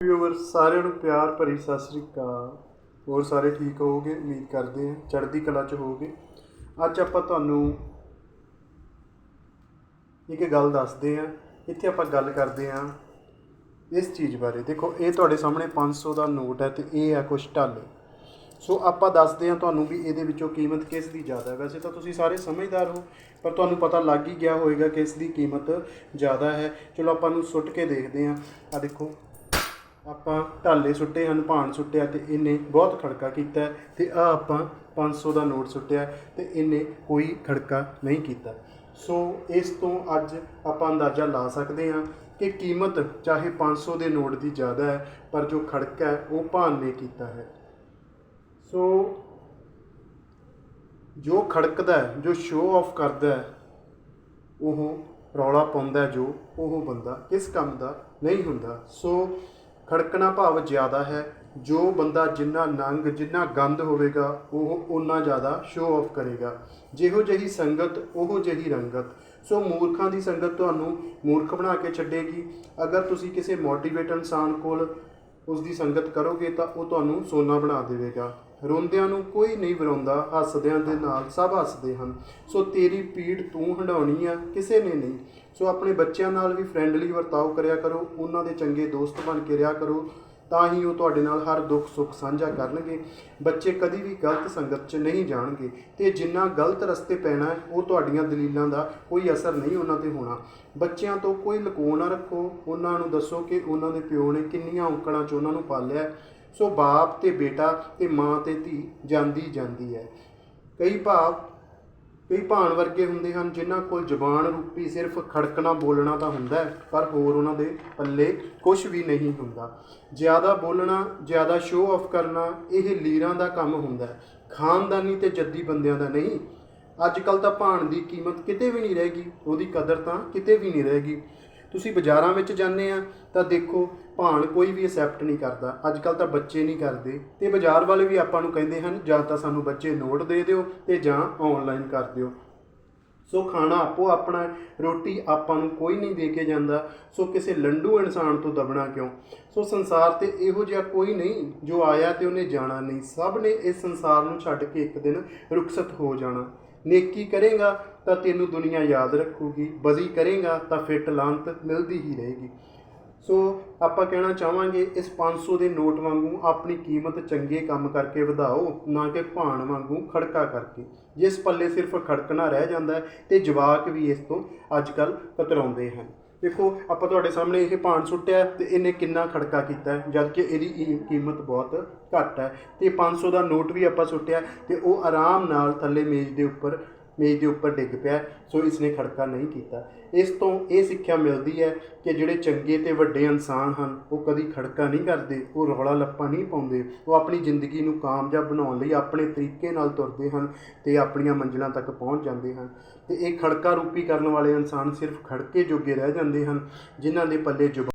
Weaver ਸਾਰਿਆਂ ਨੂੰ ਪਿਆਰ ਭਰੀ ਸਤਿ ਸ੍ਰੀ ਅਕਾਲ। ਹੋਰ ਸਾਰੇ ਠੀਕ ਹੋਵੋਗੇ? ਉਮੀਦ ਕਰਦੇ ਹਾਂ ਚੜ੍ਹਦੀ ਕਲਾ 'ਚ ਹੋਵੋਗੇ। ਅੱਜ ਆਪਾਂ ਤੁਹਾਨੂੰ ਇੱਕ ਗੱਲ ਦੱਸਦੇ ਹਾਂ। ਇੱਥੇ ਆਪਾਂ ਗੱਲ ਕਰਦੇ ਹਾਂ ਇਸ ਚੀਜ਼ ਬਾਰੇ। ਦੇਖੋ, ਇਹ ਤੁਹਾਡੇ ਸਾਹਮਣੇ 500 ਦਾ ਨੋਟ ਹੈ ਤੇ ਇਹ ਹੈ ਕੁਛ ਢਾਲੇ। ਸੋ ਆਪਾਂ ਦੱਸਦੇ ਹਾਂ ਤੁਹਾਨੂੰ ਵੀ ਇਹਦੇ ਵਿੱਚੋਂ ਕੀਮਤ ਕਿਸ ਦੀ ਜ਼ਿਆਦਾ ਹੈ। ਵੈਸੇ ਤਾਂ ਤੁਸੀਂ ਸਾਰੇ ਸਮਝਦਾਰ ਹੋ, ਪਰ ਤੁਹਾਨੂੰ ਪਤਾ ਲੱਗ ਹੀ ਗਿਆ ਹੋਵੇਗਾ ਕਿ ਇਸ ਦੀ ਕੀਮਤ ਜ਼ਿਆਦਾ ਹੈ। ਚਲੋ ਆਪਾਂ ਨੂੰ ਸੁੱਟ ਕੇ ਦੇਖਦੇ ਹਾਂ। ਆ ਦੇਖੋ ਆਪਾਂ ਢਾਲੇ ਸੁੱਟੇ ਹਨ ਭਾਣ ਸੁੱਟਿਆ ਤੇ ਇਹਨੇ ਬਹੁਤ ਖੜਕਾ ਕੀਤਾ ਹੈ ਤੇ ਆ ਆਪਾਂ 500 ਦਾ ਨੋਟ ਸੁੱਟਿਆ ਤੇ ਇਹਨੇ ਕੋਈ ਖੜਕਾ ਨਹੀਂ ਕੀਤਾ। ਸੋ ਇਸ ਤੋਂ ਅੱਜ ਆਪਾਂ ਅੰਦਾਜ਼ਾ ਲਾ ਸਕਦੇ ਹਾਂ ਕਿ ਕੀਮਤ ਚਾਹੇ 500 ਦੇ ਨੋਟ ਦੀ ਜ਼ਿਆਦਾ ਹੈ, ਪਰ ਜੋ ਖੜਕਾ ਹੈ ਉਹ ਭਾਣ ਨੇ ਕੀਤਾ ਹੈ। ਸੋ ਜੋ ਖੜਕਦਾ ਹੈ, ਜੋ ਸ਼ੋਅ ਆਫ ਕਰਦਾ ਹੈ, ਉਹ ਰੌਲਾ ਪਾਉਂਦਾ ਜੋ ਉਹ ਬੰਦਾ ਕਿਸ ਕੰਮ ਦਾ ਨਹੀਂ ਹੁੰਦਾ। ਸੋ ਖੜਕਣਾ ਭਾਵ ਜ਼ਿਆਦਾ ਹੈ। ਜੋ ਬੰਦਾ ਜਿੰਨਾ ਨੰਗ, ਜਿੰਨਾ ਗੰਦ ਹੋਵੇਗਾ, ਉਹ ਉਨਾ ਜ਼ਿਆਦਾ ਸ਼ੋਅ ਆਫ ਕਰੇਗਾ। ਜਿਹੋ ਜਿਹੀ ਸੰਗਤ, ਉਹੋ ਜਿਹੀ ਰੰਗਤ। ਸੋ ਮੂਰਖਾਂ ਦੀ ਸੰਗਤ ਤੁਹਾਨੂੰ ਮੂਰਖ ਬਣਾ ਕੇ ਛੱਡੇਗੀ। ਅਗਰ ਤੁਸੀਂ ਕਿਸੇ ਮੋਟੀਵੇਟ ਇਨਸਾਨ ਕੋਲ ਉਸ ਦੀ ਸੰਗਤ ਕਰੋਗੇ ਤਾਂ ਉਹ ਤੁਹਾਨੂੰ ਸੋਨਾ ਬਣਾ ਦੇਵੇਗਾ। ਰੋਂਦਿਆਂ ਨੂੰ ਕੋਈ ਨਹੀਂ ਵਰਾਉਂਦਾ ਹੱਸਦਿਆਂ ਦੇ ਨਾਲ ਸਭ ਹੱਸਦੇ ਹਨ। ਸੋ ਤੇਰੀ ਪੀੜ ਤੂੰ ਹੰਡਾਉਣੀ ਆ, ਕਿਸੇ ਨੇ ਨਹੀਂ। ਸੋ ਆਪਣੇ ਬੱਚਿਆਂ ਨਾਲ ਵੀ ਫਰੈਂਡਲੀ ਵਰਤਾਓ ਕਰਿਆ ਕਰੋ, ਉਹਨਾਂ ਦੇ ਚੰਗੇ ਦੋਸਤ ਬਣ ਕੇ ਰਿਹਾ ਕਰੋ। ਤਾਂ ਹੀ ਉਹ ਤੁਹਾਡੇ ਨਾਲ ਹਰ ਦੁੱਖ ਸੁੱਖ ਸਾਂਝਾ ਕਰਨਗੇ। ਬੱਚੇ ਕਦੀ ਵੀ ਗਲਤ ਸੰਗਤ 'ਚ ਨਹੀਂ ਜਾਣਗੇ ਤੇ ਜਿੰਨਾ ਗਲਤ ਰਸਤੇ ਪੈਣਾ ਉਹ ਤੁਹਾਡੀਆਂ ਦਲੀਲਾਂ ਦਾ ਕੋਈ ਅਸਰ ਨਹੀਂ ਉਹਨਾਂ ਤੇ ਹੋਣਾ। ਬੱਚਿਆਂ ਤੋਂ ਕੋਈ ਲੁਕੋ ਨਾ ਰੱਖੋ। ਉਹਨਾਂ ਨੂੰ ਦੱਸੋ ਕਿ ਉਹਨਾਂ ਦੇ ਪਿਓ ਨੇ ਕਿੰਨੀਆਂ ਔਕੜਾਂ 'ਚ ਉਹਨਾਂ ਨੂੰ ਪਾਲਿਆ ਸੋ ਬਾਪ ਤੇ ਬੇਟਾ ਤੇ ਮਾਂ ਤੇ ਧੀ ਜਾਂਦੀ ਜਾਂਦੀ ਹੈ। ਕਈ ਭਾਵ ਕਈ ਭਾਣ ਵਰਗੇ ਹੁੰਦੇ ਹਨ, ਜਿਨ੍ਹਾਂ ਕੋਲ ਜ਼ਬਾਨ ਰੂਪੀ ਸਿਰਫ ਖੜਕਣਾ ਬੋਲਣਾ ਤਾਂ ਹੁੰਦਾ ਹੈ, ਪਰ ਹੋਰ ਉਹਨਾਂ ਦੇ ਪੱਲੇ ਕੁਝ ਵੀ ਨਹੀਂ ਹੁੰਦਾ। ਜ਼ਿਆਦਾ ਬੋਲਣਾ, ਜ਼ਿਆਦਾ ਸ਼ੋਅ ਆਫ ਕਰਨਾ, ਇਹ ਲੀਰਾਂ ਦਾ ਕੰਮ ਹੁੰਦਾ ਹੈ। ਖਾਨਦਾਨੀ ਤੇ ਜੱਦੀ ਬੰਦਿਆਂ ਦਾ ਨਹੀਂ। ਅੱਜ ਕੱਲ ਤਾਂ ਭਾਣ ਦੀ ਕੀਮਤ ਕਿਤੇ ਵੀ ਨਹੀਂ ਰਹੇਗੀ ਉਹਦੀ ਕਦਰ ਤਾਂ ਕਿਤੇ ਵੀ ਨਹੀਂ ਰਹੇਗੀ ਤੁਸੀਂ ਬਾਜ਼ਾਰਾਂ ਵਿੱਚ ਜਾਂਦੇ ਆ, ਤਾਂ ਦੇਖੋ, ਭਾਣ ਕੋਈ ਵੀ ਅਸੈਪਟ ਨਹੀਂ ਕਰਦਾ। ਅੱਜ ਕੱਲ ਤਾਂ ਬੱਚੇ ਨਹੀਂ ਕਰਦੇ। ਤੇ ਬਾਜ਼ਾਰ ਵਾਲੇ ਵੀ ਆਪਾਂ ਨੂੰ ਕਹਿੰਦੇ ਹਨ, ਜਾਂ ਤਾਂ ਸਾਨੂੰ ਬੱਚੇ ਨੋਟ ਦੇ ਦਿਓ ਤੇ ਜਾਂ ਆਨਲਾਈਨ ਕਰ ਦਿਓ। ਸੋ ਖਾਣਾ ਆਪੋ ਆਪਣਾ ਰੋਟੀ ਆਪਾਂ ਨੂੰ ਕੋਈ ਨਹੀਂ ਦੇ ਕੇ ਜਾਂਦਾ। ਸੋ ਕਿਸੇ ਲੰਡੂ ਇਨਸਾਨ ਤੋਂ ਦਬਣਾ ਕਿਉਂ? ਸੋ ਸੰਸਾਰ ਤੇ ਇਹੋ ਜਿਹਾ ਕੋਈ ਨਹੀਂ ਜੋ ਆਇਆ ਤੇ ਉਹਨੇ ਜਾਣਾ ਨਹੀਂ। ਸਭ ਨੇ ਇਸ ਸੰਸਾਰ ਨੂੰ ਛੱਡ ਕੇ ਇੱਕ ਦਿਨ ਰੁਖਸਤ ਹੋ ਜਾਣਾ। ਨੇਕੀ ਕਰੇਗਾ ਤਾਂ ਤੈਨੂੰ ਦੁਨੀਆ ਯਾਦ ਰੱਖੂਗੀ, ਬਜ਼ੀ ਕਰੇਗਾ ਤਾਂ ਫਿੱਟ ਲਾਂਤ ਮਿਲਦੀ ਹੀ ਰਹੇਗੀ। ਸੋ ਆਪਾਂ ਕਹਿਣਾ ਚਾਹਾਂਗੇ, ਇਸ 500 ਦੇ ਨੋਟ ਵਾਂਗੂ ਆਪਣੀ ਕੀਮਤ ਚੰਗੇ ਕੰਮ ਕਰਕੇ ਵਧਾਓ, ਨਾ ਕਿ ਭਾਣ ਵਾਂਗੂ ਖੜਕਾ ਕਰਕੇ। ਜਿਸ ਪੱਲੇ ਸਿਰਫ ਖੜਕਣਾ ਰਹਿ ਜਾਂਦਾ ਹੈ ਤੇ ਜਵਾਕ ਵੀ ਇਸ ਤੋਂ ਅੱਜ ਕੱਲ ਕਤਰਾਉਂਦੇ ਹਨ। ਦੇਖੋ, ਆਪਾਂ ਤੁਹਾਡੇ ਸਾਹਮਣੇ ਇਹ ਭਾਣ ਸੁੱਟਿਆ ਤੇ ਇਹਨੇ ਕਿੰਨਾ ਖੜਕਾ ਕੀਤਾ ਹੈ ਜਦ ਕਿ ਇਹਦੀ ਕੀ- ਕੀਮਤ ਬਹੁਤ ਘੱਟ ਹੈ। ਤੇ 500 ਦਾ ਨੋਟ ਵੀ ਆਪਾਂ ਸੁੱਟਿਆ ਤੇ ਉਹ ਆਰਾਮ ਨਾਲ ਥੱਲੇ ਮੇਜ਼ ਦੇ ਉੱਪਰ ਮੇਜ਼ ਦੇ ਉੱਪਰ ਡਿੱਗ ਪਿਆ, ਸੋ ਇਸ ਨੇ ਖੜਕਾ ਨਹੀਂ ਕੀਤਾ। ਇਸ ਤੋਂ ਇਹ ਸਿੱਖਿਆ ਮਿਲਦੀ ਹੈ ਕਿ ਜਿਹੜੇ ਚੰਗੇ ਤੇ ਵੱਡੇ ਇਨਸਾਨ ਹਨ, ਉਹ ਕਦੀ ਖੜਕਾ ਨਹੀਂ ਕਰਦੇ, ਉਹ ਰੌਲਾ ਲੱਪਾ ਨਹੀਂ ਪਾਉਂਦੇ। ਉਹ ਆਪਣੀ ਜ਼ਿੰਦਗੀ ਨੂੰ ਕਾਮਯਾਬ ਬਣਾਉਣ ਲਈ ਆਪਣੇ ਤਰੀਕੇ ਨਾਲ ਤੁਰਦੇ ਹਨ ਤੇ ਆਪਣੀਆਂ ਮੰਜ਼ਿਲਾਂ ਤੱਕ ਪਹੁੰਚ ਜਾਂਦੇ ਹਨ। ਤੇ ਇਹ ਖੜਕਾ ਰੂਪੀ ਕਰਨ ਵਾਲੇ ਇਨਸਾਨ ਸਿਰਫ ਖੜਕੇ ਜੋਗੇ ਰਹਿ ਜਾਂਦੇ ਹਨ, ਜਿਨ੍ਹਾਂ ਦੇ ਪੱਲੇ ਜ਼ੁਬਾਨ